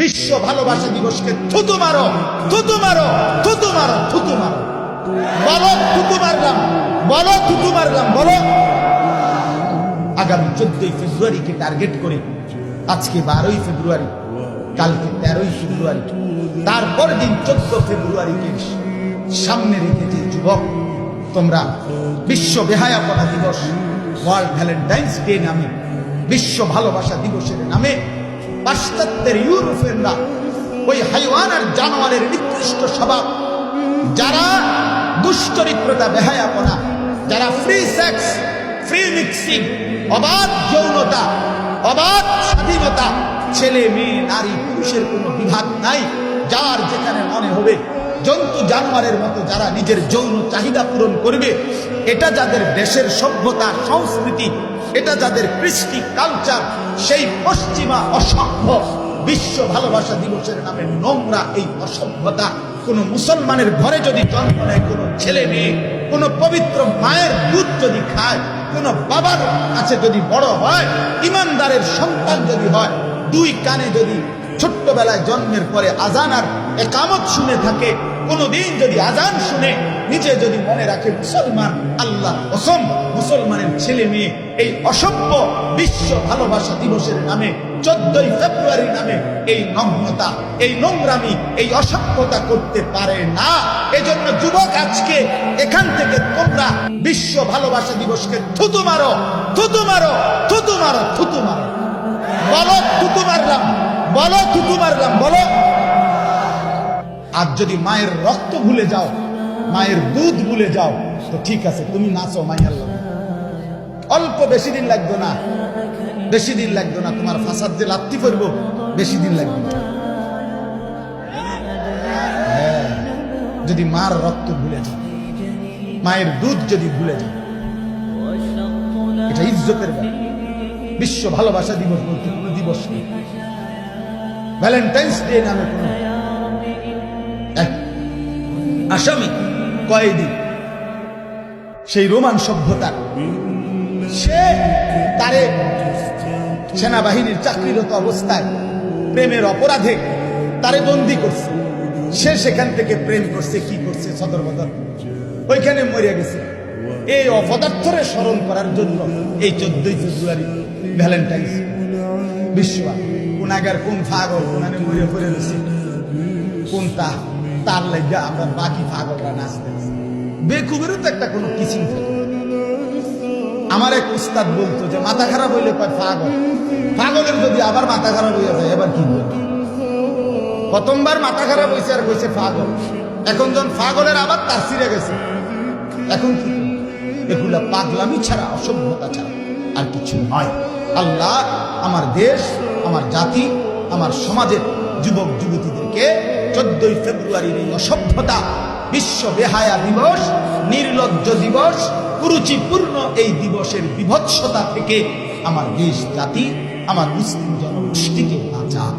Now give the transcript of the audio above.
বিশ্ব ভালোবাসা দিবসকে থুতু মারো থুতু মারো থুতু মারো থুতু মারো। বলো, থুতু মারলাম, বলো, থুতু মারলাম, বলো। আগামী চোদ্দই ফেব্রুয়ারিকে টার্গেট করে আজকে বারোই ফেব্রুয়ারি, কালকে তেরোই ফেব্রুয়ারি, তারপর দিন চোদ্দ ফেব্রুয়ারিকে সামনে রেখে যে যুবক, তোমরা বিশ্ব বেহায়াপনা দিবস, ওয়ার্ল্ড ভ্যালেন্টাইন্স ডে নামে, বিশ্ব ভালোবাসা দিবসের নামে পাশ্চাত্যের ইউরোপিয়ানরা ওই হাইওয়ান আর জানোয়ারের নিকৃষ্ট স্বভাব। যারা দুশ্চরিত্রতা বেহায়াপনা, যারা ফ্রি সেক্স ফ্রি মিক্সিং অবাধ যৌনতা, অবাধ স্বাধীনতা, ছেলে, মেয়ে, নারী, পুরুষের কোনো বিভাগ নাই, যার যেখানে মনে হবে জন্তু জানোয়ারের মতো যারা নিজের যৌন চাহিদা পূরণ করবে এটা যাদের দেশের সভ্যতা, সংস্কৃতি, এটা যাদের কৃষ্টি কালচার সেই পশ্চিমা অসভ্য বিশ্ব ভালোবাসা দিবসের নামে নোংরা এই অসভ্যতা। কোন মুসলমানের ঘরে যদি জন্ম নেয়, কোনো ছেলে মেয়ে, কোন পবিত্র মায়ের দুধ যদি খায়, কোন বাবার কাছে যদি বড় হয়, ইমানদারের সন্তান যদি হয়, দুই কানে যদি ছোট্টবেলায় জন্মের পরে আজান আর একামত শুনে থাকে কোনোদিন যদি আজান শুনে নিজে যদি মনে রাখে মুসলমান আল্লাহ অসম, মুসলমানের ছেলে মেয়ে, এই অসভ্য বিশ্ব ভালোবাসা দিবসের নামে, চোদ্দই ফেব্রুয়ারি নামে এই নগ্নতা এই নোংরামি, এই অসভ্যতা করতে পারে না। এজন্য যুবক আজকে এখান থেকে তোমরা বিশ্ব ভালোবাসা দিবসকে থুতু মারো থুতু মারো থুতু মারো থুতু মারো। বলো, থুতু মারলাম, বলো, থুতু মারলাম, বলো। আর যদি মায়ের রক্ত ভুলে যাও মায়ের দুধ ভুলে যাও। তো ঠিক আছে তুমি নাচো মাইয়ার লগে। অল্প বেশি দিন লাগবে না। বেশি দিন লাগবে না তোমার ফাসাদ যে লাত্তি করব বেশি দিন লাগবে না। হ্যাঁ, যদি মার রক্ত ভুলে যাও মায়ের দুধ যদি ভুলে যাও এটা ইজ্জতের ব্যাপার। বিশ্ব ভালোবাসা দিবস বলতে কোনো দিবস নেই। ভ্যালেন্টাইন্স ডে নামে কোনো আসামি। কয়েদি সেই রোমান সভ্যতার সে তারে সেনাবাহিনীর চাকরিরত অবস্থায় প্রেমের অপরাধে তারে বন্দি করছে। সে সেখান থেকে প্রেম করছে, কি করছে সদর বদর? ওইখানে মরিয়া গেছে। এই অপদার্থরে স্মরণ করার জন্য এই চোদ্দই ফেব্রুয়ারি ভ্যালেন্টাইন্স বিশ্ব কোনাগার কোন ফাগল কোনানে মরিয়া পড়ে গেছে। কোনটা? তার লাগা আমরা বাকি পাগলরা নাচতেছি বেকুবেরও তো একটা কোনো থাকে। আমার এক উস্তাদ বলতো যে, মাথা খারাপ হইলে কয়, পাগল। পাগলের যদি আবার মাথা খারাপ হয়ে যায়, এবার কি বলব? প্রথমবার মাথা খারাপ হয়েছে আর কইছে, পাগল। এখন যখন পাগলের আবার তার সিরে গেছে। এখন কি? এগুলা পাগলামি ছাড়া, অসভ্যতা ছাড়া আর কিছু নয়। আল্লাহ আমার দেশ, আমার জাতি, আমার সমাজের যুবক যুবতীদেরকে চোদ্দই ফেব্রুয়ারির এই অসভ্যতা বিশ্ব বেহায়া দিবস, নির্লজ্জ দিবস, কুরুচিপূর্ণ এই দিবসের বিভৎসতা থেকে আমার দেশ জাতি, আমার মুসলিম জনগোষ্ঠীকে বাঁচাক।